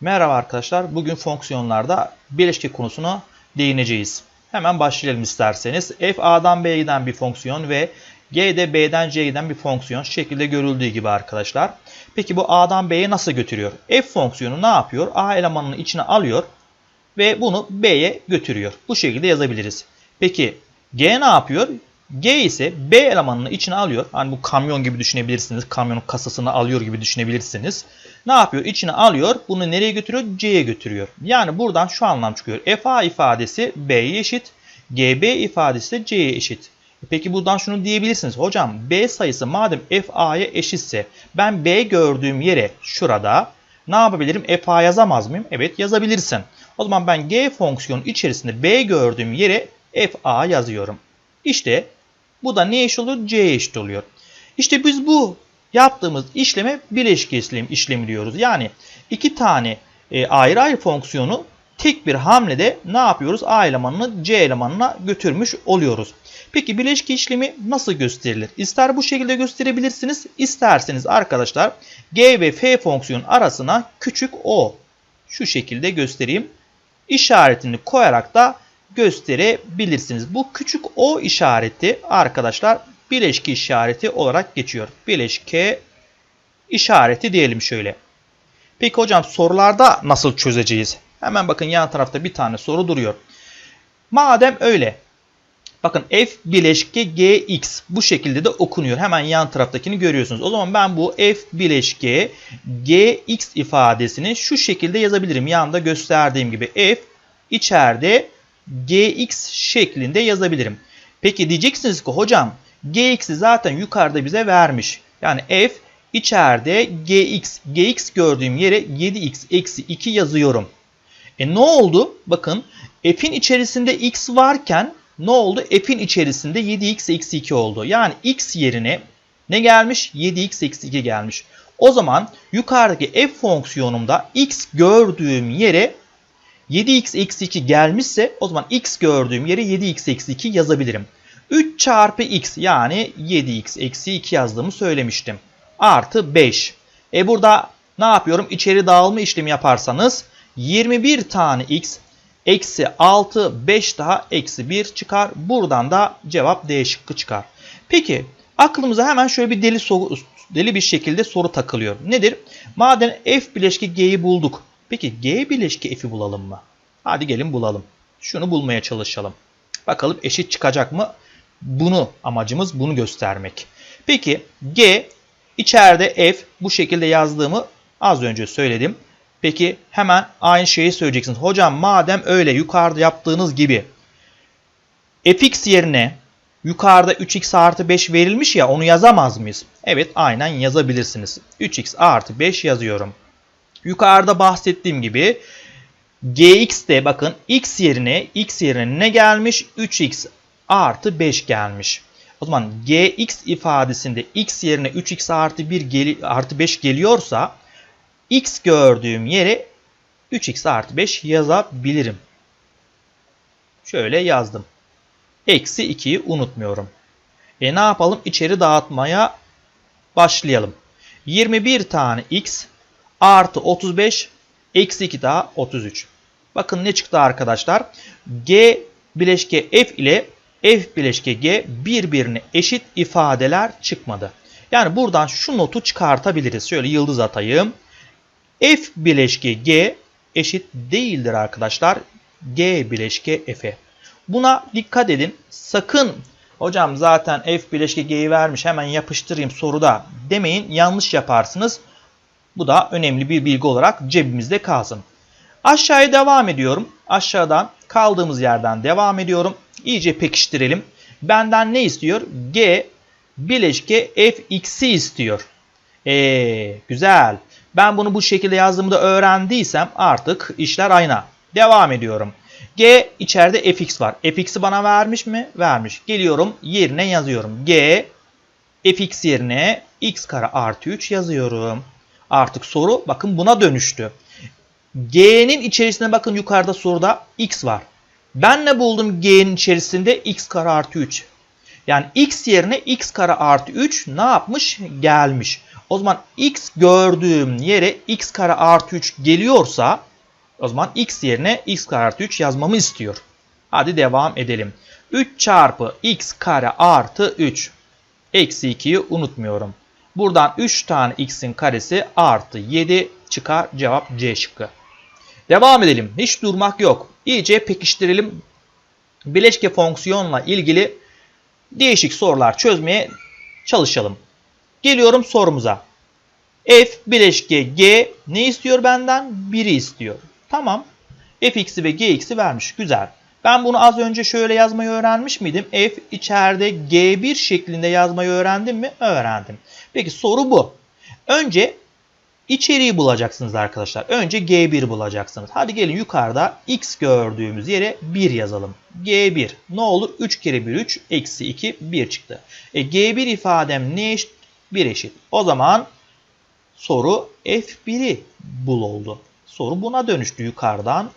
Merhaba arkadaşlar. Bugün fonksiyonlarda bileşke konusuna değineceğiz. Hemen başlayalım isterseniz. f a'dan b'ye giden bir fonksiyon ve g de b'den c'ye giden bir fonksiyon şekilde görüldüğü gibi arkadaşlar. Peki bu a'dan b'ye nasıl götürüyor? f fonksiyonu ne yapıyor? a elemanının içine alıyor ve bunu b'ye götürüyor. Bu şekilde yazabiliriz. Peki g ne yapıyor? G ise B elemanını içine alıyor. Hani bu kamyon gibi düşünebilirsiniz. Kamyonun kasasını alıyor gibi düşünebilirsiniz. Ne yapıyor? İçine alıyor. Bunu nereye götürüyor? C'ye götürüyor. Yani buradan şu anlam çıkıyor. FA ifadesi B'ye eşit. GB ifadesi de C'ye eşit. E peki buradan şunu diyebilirsiniz. Hocam B sayısı madem FA'ya eşitse ben B gördüğüm yere şurada ne yapabilirim? FA yazamaz mıyım? Evet yazabilirsin. O zaman ben G fonksiyonu içerisinde B gördüğüm yere FA yazıyorum. İşte bu da ne eşit oluyor? C'ye eşit oluyor. İşte biz bu yaptığımız işleme bileşke işlem, işlemi diyoruz. Yani iki tane e, ayrı ayrı fonksiyonu tek bir hamlede ne yapıyoruz? A elemanını C elemanına götürmüş oluyoruz. Peki bileşke işlemi nasıl gösterilir? İster bu şekilde gösterebilirsiniz, isterseniz arkadaşlar G ve F fonksiyon arasına küçük O şu şekilde göstereyim. İşaretini koyarak da gösterebilirsiniz. Bu küçük O işareti arkadaşlar bileşke işareti olarak geçiyor. Bileşke işareti diyelim şöyle. Peki hocam sorularda nasıl çözeceğiz? Hemen bakın yan tarafta bir tane soru duruyor. Madem öyle bakın f bileşke gx bu şekilde de okunuyor. Hemen yan taraftakini görüyorsunuz. O zaman ben bu f bileşke gx ifadesini şu şekilde yazabilirim. Yanında gösterdiğim gibi f içeride gx şeklinde yazabilirim. Peki diyeceksiniz ki hocam gx'i zaten yukarıda bize vermiş. Yani f içeride gx, gx gördüğüm yere 7x eksi 2 yazıyorum. E ne oldu? Bakın f'in içerisinde x varken ne oldu? F'in içerisinde 7x eksi 2 oldu. Yani x yerine ne gelmiş? 7x eksi 2 gelmiş. O zaman yukarıdaki f fonksiyonumda x gördüğüm yere 7x eksi 2 gelmişse o zaman x gördüğüm yere 7x eksi 2 yazabilirim. 3 çarpı x yani 7x eksi 2 yazdığımı söylemiştim. Artı 5. E burada ne yapıyorum? İçeri dağılma işlemi yaparsanız 21 tane x eksi 6 5 daha eksi 1 çıkar. Buradan da cevap D şıkkı çıkar. Peki aklımıza hemen şöyle bir deli, deli bir şekilde soru takılıyor. Nedir? Madem f bileşki g'yi bulduk. Peki g bileşki f'i bulalım mı? Hadi gelin bulalım. Şunu bulmaya çalışalım. Bakalım eşit çıkacak mı? Bunu amacımız bunu göstermek. Peki g içeride f bu şekilde yazdığımı az önce söyledim. Peki hemen aynı şeyi söyleyeceksiniz. Hocam madem öyle yukarıda yaptığınız gibi fx yerine yukarıda 3x artı 5 verilmiş ya onu yazamaz mıyız? Evet aynen yazabilirsiniz. 3x artı 5 yazıyorum. Yukarıda bahsettiğim gibi gx de bakın x yerine x yerine ne gelmiş? 3x artı 5 gelmiş. O zaman gx ifadesinde x yerine 3x artı 1 geli, artı 5 geliyorsa x gördüğüm yere 3x artı 5 yazabilirim. Şöyle yazdım. Eksi 2'yi unutmuyorum. E ne yapalım? İçeri dağıtmaya başlayalım. 21 tane x artı 35 eksi 2 daha 33. Bakın ne çıktı arkadaşlar? G bileşke f ile f bileşke g birbirine eşit ifadeler çıkmadı. Yani buradan şu notu çıkartabiliriz. Şöyle yıldız atayım. f bileşke g eşit değildir arkadaşlar. g bileşke f'e. Buna dikkat edin. Sakın hocam zaten f bileşke g'yi vermiş hemen yapıştırayım soruda demeyin. Yanlış yaparsınız. Bu da önemli bir bilgi olarak cebimizde kalsın. Aşağıya devam ediyorum. Aşağıdan kaldığımız yerden devam ediyorum. İyice pekiştirelim. Benden ne istiyor? G bileşke fx'i istiyor. Eee güzel. Ben bunu bu şekilde yazdığımda öğrendiysem artık işler ayna. Devam ediyorum. G içeride fx var. fx'i bana vermiş mi? Vermiş. Geliyorum yerine yazıyorum. G fx yerine x kare artı 3 yazıyorum. Artık soru bakın buna dönüştü. G'nin içerisine bakın yukarıda soruda x var. Ben ne buldum G'nin içerisinde x kare artı 3. Yani x yerine x kare artı 3 ne yapmış? Gelmiş. O zaman x gördüğüm yere x kare artı 3 geliyorsa o zaman x yerine x kare artı 3 yazmamı istiyor. Hadi devam edelim. 3 çarpı x kare artı 3. Eksi 2'yi unutmuyorum. Buradan 3 tane x'in karesi artı 7 çıkar. Cevap C şıkkı. Devam edelim. Hiç durmak yok. İyice pekiştirelim. Bileşke fonksiyonla ilgili değişik sorular çözmeye çalışalım. Geliyorum sorumuza. F bileşke G ne istiyor benden? 1'i istiyor. Tamam. fx'i ve gx'i vermiş. Güzel. Ben bunu az önce şöyle yazmayı öğrenmiş miydim? F içeride G1 şeklinde yazmayı öğrendim mi? Öğrendim. Peki soru bu. Önce içeriği bulacaksınız arkadaşlar. Önce G1 bulacaksınız. Hadi gelin yukarıda x gördüğümüz yere 1 yazalım. G1 ne olur? 3 kere 1 3 eksi 2 1 çıktı. E, G1 ifadem ne eşit? 1 eşit. O zaman soru F1'i bul oldu. Soru buna dönüştü yukarıdan.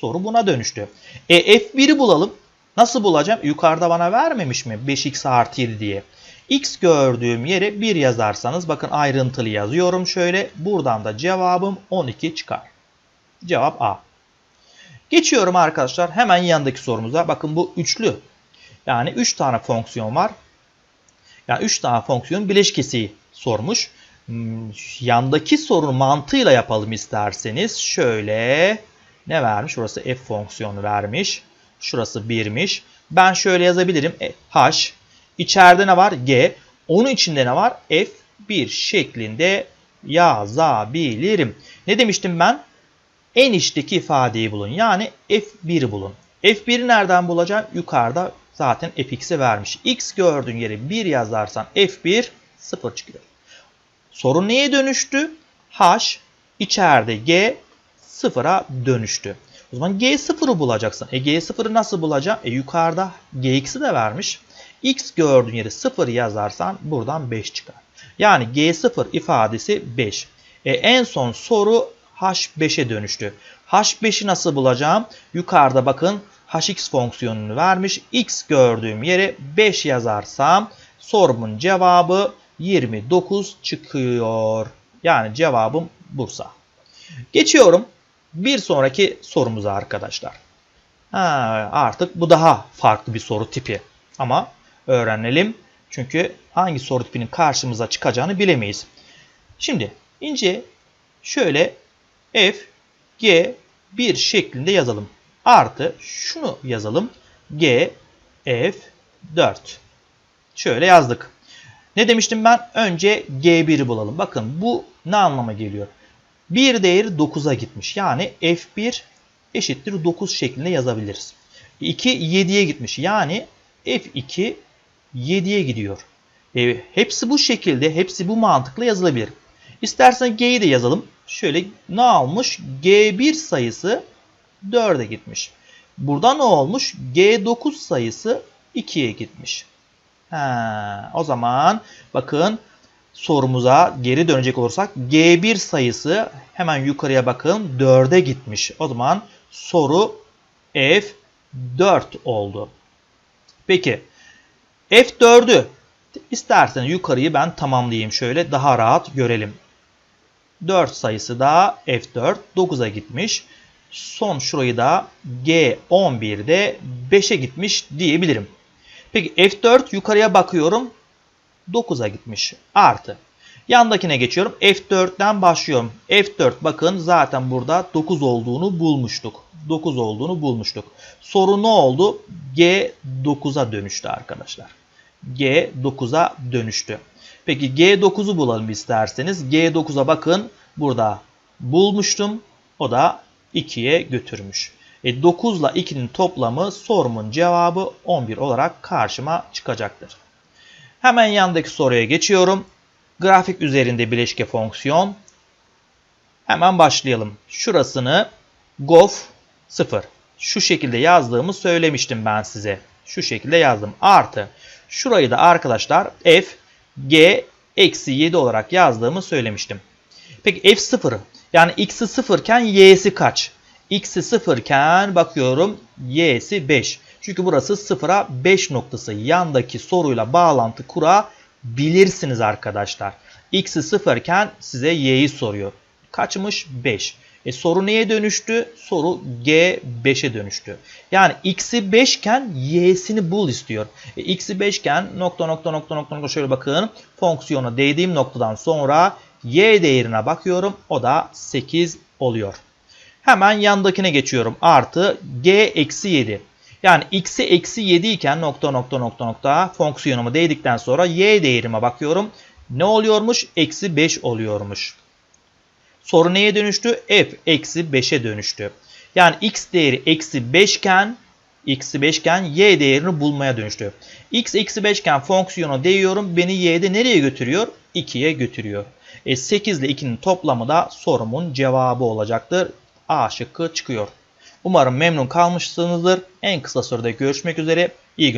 Soru buna dönüştü. E F1'i bulalım. Nasıl bulacağım? Yukarıda bana vermemiş mi? 5x artı 7 diye. X gördüğüm yere 1 yazarsanız bakın ayrıntılı yazıyorum şöyle. Buradan da cevabım 12 çıkar. Cevap A. Geçiyorum arkadaşlar hemen yanındaki sorumuza. Bakın bu üçlü. Yani 3 tane fonksiyon var. Yani 3 tane fonksiyon bileşkesi sormuş. Hmm, yandaki sorunun mantığıyla yapalım isterseniz. Şöyle ne vermiş? Burası f fonksiyonu vermiş. Şurası 1'miş. Ben şöyle yazabilirim. E, h. İçeride ne var? G. Onun içinde ne var? F1 şeklinde yazabilirim. Ne demiştim ben? En içteki ifadeyi bulun. Yani F1 bulun. F1'i nereden bulacağım? Yukarıda zaten fx'i vermiş. x gördüğün yere 1 yazarsan f1 0 çıkıyor. Sorun neye dönüştü? h içeride g 0'a dönüştü. O zaman g0'ı bulacaksın. E g0'ı nasıl bulacağım? E yukarıda gx'i de vermiş. x gördüğün yere 0 yazarsan buradan 5 çıkar. Yani g0 ifadesi 5. E en son soru h5'e dönüştü. h5'i nasıl bulacağım? Yukarıda bakın hx fonksiyonunu vermiş. x gördüğüm yere 5 yazarsam sorumun cevabı 29 çıkıyor. Yani cevabım Bursa. Geçiyorum bir sonraki sorumuza arkadaşlar. Ha, artık bu daha farklı bir soru tipi. Ama öğrenelim. Çünkü hangi soru tipinin karşımıza çıkacağını bilemeyiz. Şimdi ince şöyle f, g, 1 şeklinde yazalım. Artı şunu yazalım. g, f, 4. Şöyle yazdık. Ne demiştim ben? Önce G1'i bulalım. Bakın bu ne anlama geliyor? Bir değeri 9'a gitmiş. Yani F1 eşittir 9 şeklinde yazabiliriz. 2 7'ye gitmiş. Yani F2 7'ye gidiyor. E, hepsi bu şekilde, hepsi bu mantıkla yazılabilir. İstersen G'yi de yazalım. Şöyle ne almış? G1 sayısı 4'e gitmiş. Burada ne olmuş? G9 sayısı 2'ye gitmiş. Ha, o zaman bakın sorumuza geri dönecek olursak G1 sayısı hemen yukarıya bakın 4'e gitmiş. O zaman soru F4 oldu. Peki F4'ü isterseniz yukarıyı ben tamamlayayım şöyle daha rahat görelim. 4 sayısı da F4 9'a gitmiş. Son şurayı da G11'de 5'e gitmiş diyebilirim. Peki F4 yukarıya bakıyorum. 9'a gitmiş. Artı. Yandakine geçiyorum. F4'ten başlıyorum. F4 bakın zaten burada 9 olduğunu bulmuştuk. 9 olduğunu bulmuştuk. Soru ne oldu? G 9'a dönüştü arkadaşlar. G 9'a dönüştü. Peki G9'u bulalım isterseniz. G9'a bakın. Burada bulmuştum. O da 2'ye götürmüş. E 9 ile 2'nin toplamı sorumun cevabı 11 olarak karşıma çıkacaktır. Hemen yandaki soruya geçiyorum. Grafik üzerinde bileşke fonksiyon. Hemen başlayalım. Şurasını gof 0. Şu şekilde yazdığımı söylemiştim ben size. Şu şekilde yazdım. Artı. Şurayı da arkadaşlar f g eksi 7 olarak yazdığımı söylemiştim. Peki f0 yani x'i 0 iken y'si kaç? x'i 0 iken bakıyorum y'si 5. Çünkü burası 0'a 5 noktası. Yandaki soruyla bağlantı kurabilirsiniz arkadaşlar. x'i 0 iken size y'yi soruyor. Kaçmış? 5. E soru neye dönüştü? Soru G 5'e dönüştü. Yani x'i 5 iken y'sini bul istiyor. E, x'i 5 iken nokta nokta nokta nokta nokta şöyle bakın. Fonksiyona değdiğim noktadan sonra y değerine bakıyorum. O da 8 oluyor. Hemen yandakine geçiyorum. Artı g eksi 7. Yani x'i eksi 7 iken nokta nokta nokta nokta fonksiyonumu değdikten sonra y değerime bakıyorum. Ne oluyormuş? Eksi 5 oluyormuş. Soru neye dönüştü? f eksi 5'e dönüştü. Yani x değeri eksi 5 iken x'i 5 iken y değerini bulmaya dönüştü. x eksi 5 iken fonksiyonu değiyorum. Beni y'de nereye götürüyor? 2'ye götürüyor. E 8 ile 2'nin toplamı da sorumun cevabı olacaktır. A şıkkı çıkıyor. Umarım memnun kalmışsınızdır. En kısa sürede görüşmek üzere. İyi günler.